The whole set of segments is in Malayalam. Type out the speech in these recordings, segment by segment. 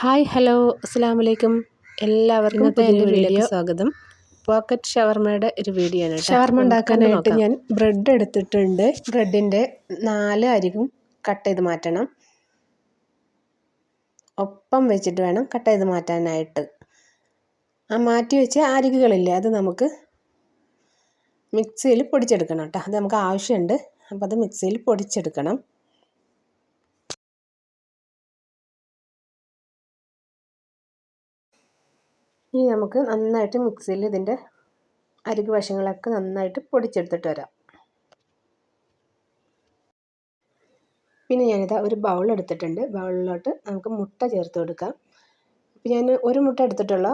ഹായ് ഹലോ അസ്സാം വലൈക്കും എല്ലാവർക്കും എന്റെ വീഡിയോ. സ്വാഗതം. പോക്കറ്റ് ഷവർമയുടെ ഒരു വീഡിയോ ആണ്. ഷവർമ ഉണ്ടാക്കാനായിട്ട് ഞാൻ ബ്രെഡ് എടുത്തിട്ടുണ്ട്. ബ്രെഡിന്റെ നാല് അരികും കട്ട് ചെയ്ത് മാറ്റണം. ഒപ്പം വെച്ചിട്ട് വേണം കട്ട് ചെയ്ത് മാറ്റാനായിട്ട്. ആ മാറ്റി വെച്ച അരികുകളില്ലേ അത് നമുക്ക് മിക്സിയിൽ പൊടിച്ചെടുക്കണം കേട്ടോ. അത് നമുക്ക് ആവശ്യമുണ്ട്. അപ്പോൾ അത് മിക്സിയിൽ പൊടിച്ചെടുക്കണം. ഇനി നമുക്ക് നന്നായിട്ട് മിക്സിയിൽ ഇതിന്റെ അരികു വശങ്ങളൊക്കെ നന്നായിട്ട് പൊടിച്ചെടുത്തിട്ട് വരാം. പിന്നെ ഞാനിതാ ഒരു ബൗൾ എടുത്തിട്ടുണ്ട്. ബൗളിലോട്ട് നമുക്ക് മുട്ട ചേർത്ത് കൊടുക്കാം. അപ്പോൾ ഞാൻ ഒരു മുട്ട എടുത്തിട്ടുള്ള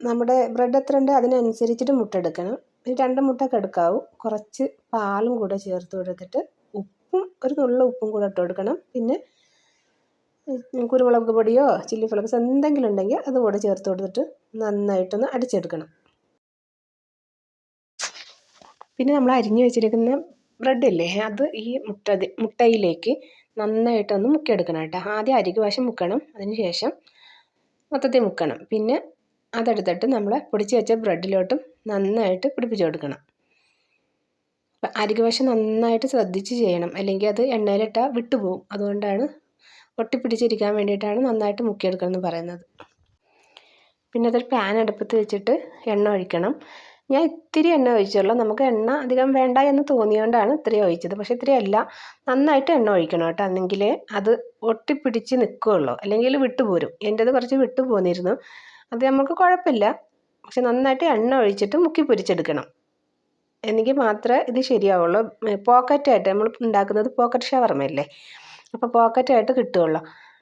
നമ്മുടെ ബ്രെഡ് എത്ര ഉണ്ട് അതിനനുസരിച്ചിട്ട് മുട്ട എടുക്കണം. ഇനി രണ്ട് മുട്ടയൊക്കെ എടുക്കാവൂ. കുറച്ച് പാലും കൂടെ ചേർത്ത് കൊടുത്തിട്ട് ഉപ്പും ഒരു നുള്ള ഉപ്പും കൂടെ ഇട്ട് കൊടുക്കണം. പിന്നെ കുരുമുളക് പൊടിയോ ചില്ലി ഫ്ലക്സ് എന്തെങ്കിലും ഉണ്ടെങ്കിൽ അതും കൂടെ ചേർത്ത് കൊടുത്തിട്ട് നന്നായിട്ടൊന്ന് അടിച്ചെടുക്കണം. പിന്നെ നമ്മൾ അരിഞ്ഞു വെച്ചിരിക്കുന്ന ബ്രെഡ് അല്ലേ അത് ഈ മുട്ട മുട്ടയിലേക്ക് നന്നായിട്ടൊന്ന് മുക്കിയെടുക്കണം കേട്ടോ. ആദ്യം അരികു വശം മുക്കണം അതിന് ശേഷം മൊത്തത്തിൽ മുക്കണം. പിന്നെ അതെടുത്തിട്ട് നമ്മൾ പൊടിച്ച് വെച്ച ബ്രെഡിലോട്ടും നന്നായിട്ട് പിടിപ്പിച്ച് കൊടുക്കണം. അപ്പം അരികു വശം നന്നായിട്ട് ശ്രദ്ധിച്ച് ചെയ്യണം. അല്ലെങ്കിൽ അത് എണ്ണയിലിട്ടാൽ വിട്ടുപോകും അതുകൊണ്ടാണ് ഒട്ടിപ്പിടിച്ചിരിക്കാൻ വേണ്ടിയിട്ടാണ് നന്നായിട്ട് മുക്കിയെടുക്കണം എന്ന് പറയുന്നത്. പിന്നെ അതൊരു പാൻ അടുപ്പത്ത് വെച്ചിട്ട് എണ്ണ ഒഴിക്കണം. ഞാൻ ഇത്തിരി എണ്ണ ഒഴിച്ചുള്ളൂ. നമുക്ക് എണ്ണ അധികം വേണ്ട എന്ന് തോന്നിയോണ്ടാണ് ഇത്രയും ഒഴിച്ചത്. പക്ഷെ ഇത്രയല്ല നന്നായിട്ട് എണ്ണ ഒഴിക്കണം കേട്ടോ. അല്ലെങ്കിൽ അത് ഒട്ടിപ്പിടിച്ച് നിൽക്കുകയുള്ളൂ അല്ലെങ്കിൽ വിട്ടുപോരും. എന്റേത് കുറച്ച് വിട്ടുപോന്നിരുന്നു. അത് നമുക്ക് കുഴപ്പമില്ല. പക്ഷെ നന്നായിട്ട് എണ്ണ ഒഴിച്ചിട്ട് മുക്കി പൊരിച്ചെടുക്കണം. എന്നെങ്കിൽ മാത്രമേ ഇത് ശരിയാവുള്ളൂ. പോക്കറ്റായിട്ട് നമ്മൾ ഉണ്ടാക്കുന്നത് പോക്കറ്റ് ഷവർമയല്ലേ അപ്പോൾ പോക്കറ്റായിട്ട് കിട്ടുകയുള്ളൂ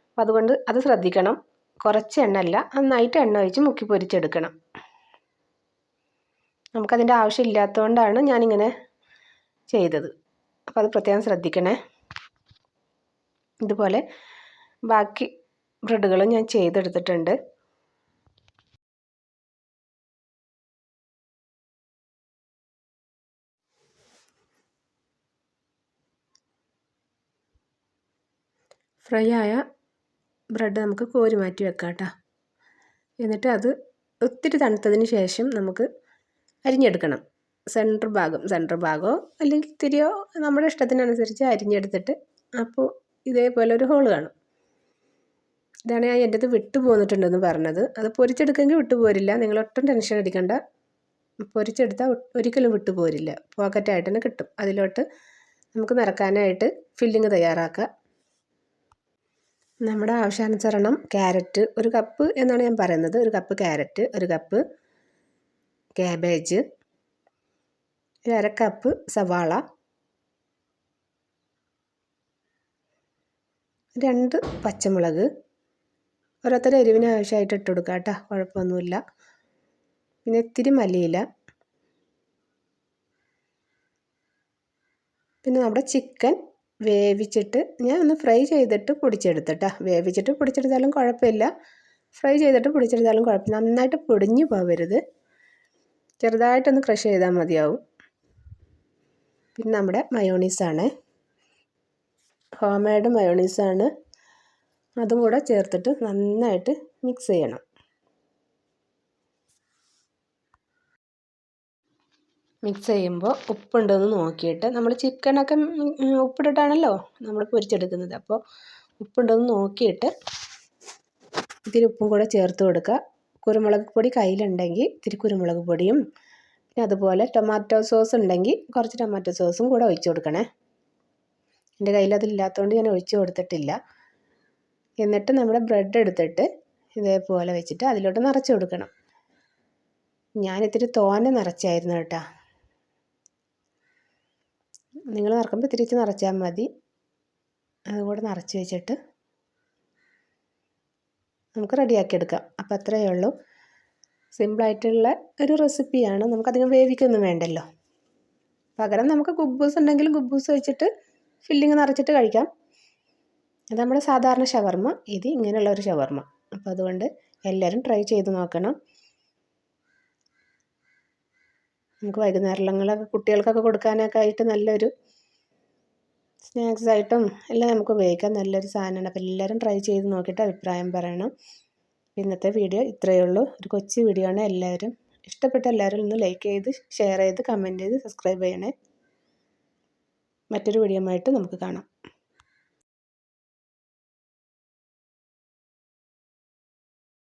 അപ്പോൾ അതുകൊണ്ട് അത് ശ്രദ്ധിക്കണം. കുറച്ച് എണ്ണ അല്ല നന്നായിട്ട് എണ്ണ ഒഴിച്ച് മുക്കി പൊരിച്ചെടുക്കണം. നമുക്കതിന്റെ ആവശ്യമില്ലാത്തതുകൊണ്ടാണ് ഞാനിങ്ങനെ ചെയ്തത്. അപ്പോൾ അത് പ്രത്യേകം ശ്രദ്ധിക്കണേ. ഇതുപോലെ ബാക്കി ബ്രെഡുകളും ഞാൻ ചെയ്തെടുത്തിട്ടുണ്ട്. ഫ്രൈ ആയ ബ്രെഡ് നമുക്ക് കോരി മാറ്റി വെക്കാം കേട്ടോ എന്നിട്ട് അത് ഒത്തിരി തണുത്തതിന് ശേഷം നമുക്ക് അരിഞ്ഞെടുക്കണം. സെന്റർ ഭാഗം സെന്റർ ഭാഗമോ അല്ലെങ്കിൽ ഇത്തിരിയോ നമ്മുടെ ഇഷ്ടത്തിനനുസരിച്ച് അരിഞ്ഞെടുത്തിട്ട് അപ്പോൾ ഇതേപോലെ ഒരു ഹോൾ കാണും. ഇതാണ് ഞാൻ എന്റെ അത് വിട്ടു പോന്നിട്ടുണ്ടെന്ന് പറഞ്ഞത്. അത് പൊരിച്ചെടുക്കെങ്കിൽ വിട്ടു പോരില്ല. നിങ്ങൾ ഒട്ടും ടെൻഷൻ അടിക്കണ്ട. പൊരിച്ചെടുത്താൽ ഒരിക്കലും വിട്ടു പോരില്ല. പോക്കറ്റായിട്ട് തന്നെ കിട്ടും. അതിലോട്ട് നമുക്ക് നിറക്കാനായിട്ട് ഫില്ലിങ് തയ്യാറാക്കുക നമ്മുടെ ആവശ്യാനുസരണം ക്യാരറ്റ് ഒരു കപ്പ് എന്നാണ് ഞാൻ പറയുന്നത്. ഒരു കപ്പ് ക്യാരറ്റ് ഒരു കപ്പ് ക്യാബേജ് ഒരു അര കപ്പ് സവാള രണ്ട് പച്ചമുളക് ഓരോരുത്തരുടെ എരിവിന് ആവശ്യമായിട്ട് ഇട്ട് കൊടുക്കുക കേട്ടോ. കുഴപ്പമൊന്നുമില്ല. പിന്നെ ഇത്തിരി മല്ലിയില. പിന്നെ നമ്മുടെ ചിക്കൻ വേവിച്ചിട്ട് ഞാൻ ഒന്ന് ഫ്രൈ ചെയ്തിട്ട് പൊടിച്ചെടുത്തിട്ടാ. വേവിച്ചിട്ട് പൊടിച്ചെടുത്താലും കുഴപ്പമില്ല. ഫ്രൈ ചെയ്തിട്ട് പൊടിച്ചെടുത്താലും കുഴപ്പമില്ല. നന്നായിട്ട് പൊടിഞ്ഞു പോകരുത് ചെറുതായിട്ടൊന്ന് ക്രഷ് ചെയ്താൽ മതിയാവും. പിന്നെ നമ്മുടെ മയോണീസാണ്. Home made മയോണീസാണ്. അതും കൂടെ ചേർത്തിട്ട് നന്നായിട്ട് മിക്സ് ചെയ്യണം. മിക്സ് ചെയ്യുമ്പോൾ ഉപ്പുണ്ടോയെന്ന് നോക്കിയിട്ട് നമ്മൾ ചിക്കനൊക്കെ ഉപ്പിട്ടിട്ടാണല്ലോ നമ്മൾ പൊരിച്ചെടുക്കുന്നത്. അപ്പോൾ ഉപ്പുണ്ടോയെന്ന് നോക്കിയിട്ട് ഇത്തിരി ഉപ്പും കൂടെ ചേർത്ത് കൊടുക്കുക. കുരുമുളക് പൊടി കയ്യിലുണ്ടെങ്കിൽ ഇത്തിരി കുരുമുളക് പൊടിയും പിന്നെ അതുപോലെ ടൊമാറ്റോ സോസ് ഉണ്ടെങ്കിൽ കുറച്ച് ടൊമാറ്റോ സോസും കൂടെ ഒഴിച്ചു കൊടുക്കണേ. എന്റെ കയ്യിൽ അതില്ലാത്തതുകൊണ്ട് ഞാൻ ഒഴിച്ചു കൊടുത്തിട്ടില്ല. എന്നിട്ട് നമ്മുടെ ബ്രെഡ് എടുത്തിട്ട് ഇതേപോലെ വെച്ചിട്ട് അതിലോട്ട് നിറച്ച് കൊടുക്കണം. ഞാനിത്തിരി തോനെ നിറച്ചായിരുന്നു കേട്ടോ. നിങ്ങൾ നിറക്കുമ്പോൾ തിരിച്ച് നിറച്ചാൽ മതി. അതുകൂടെ നിറച്ച് വെച്ചിട്ട് നമുക്ക് റെഡിയാക്കി എടുക്കാം. അപ്പോൾ അത്രയേ ഉള്ളൂ. സിമ്പിളായിട്ടുള്ള ഒരു റെസിപ്പിയാണ് നമുക്കധികം വേവിക്കൊന്നും വേണ്ടല്ലോ. പകരം നമുക്ക് ഗുബൂസ് ഉണ്ടെങ്കിൽ ഗുബൂസ് വെച്ചിട്ട് ഫില്ലിങ് നിറച്ചിട്ട് കഴിക്കാം. അത് നമ്മുടെ സാധാരണ ഷവർമ്മ ഇത് ഇങ്ങനെയുള്ള ഒരു ഷവർമ്മ അപ്പോൾ അതുകൊണ്ട് എല്ലാവരും ട്രൈ ചെയ്ത് നോക്കണം. നമുക്ക് വൈകുന്നേരങ്ങളിലൊക്കെ കുട്ടികൾക്കൊക്കെ കൊടുക്കാനൊക്കെ ആയിട്ട് നല്ലൊരു സ്നാക്സ് ആയിട്ടും എല്ലാം നമുക്ക് ഉപയോഗിക്കാം. നല്ലൊരു സാധനമാണ്. അപ്പോൾ എല്ലാവരും ട്രൈ ചെയ്ത് നോക്കിയിട്ട് അഭിപ്രായം പറയണം. ഇന്നത്തെ വീഡിയോ ഇത്രയേ ഉള്ളൂ. ഒരു കൊച്ചു വീഡിയോ ആണ്. എല്ലാവരും ഇഷ്ടപ്പെട്ട എല്ലാവരും ഒന്ന് ലൈക്ക് ചെയ്ത് ഷെയർ ചെയ്ത് കമന്റ് ചെയ്ത് സബ്സ്ക്രൈബ് ചെയ്യണേ. മറ്റൊരു വീഡിയോ ആയിട്ട് നമുക്ക് കാണാം.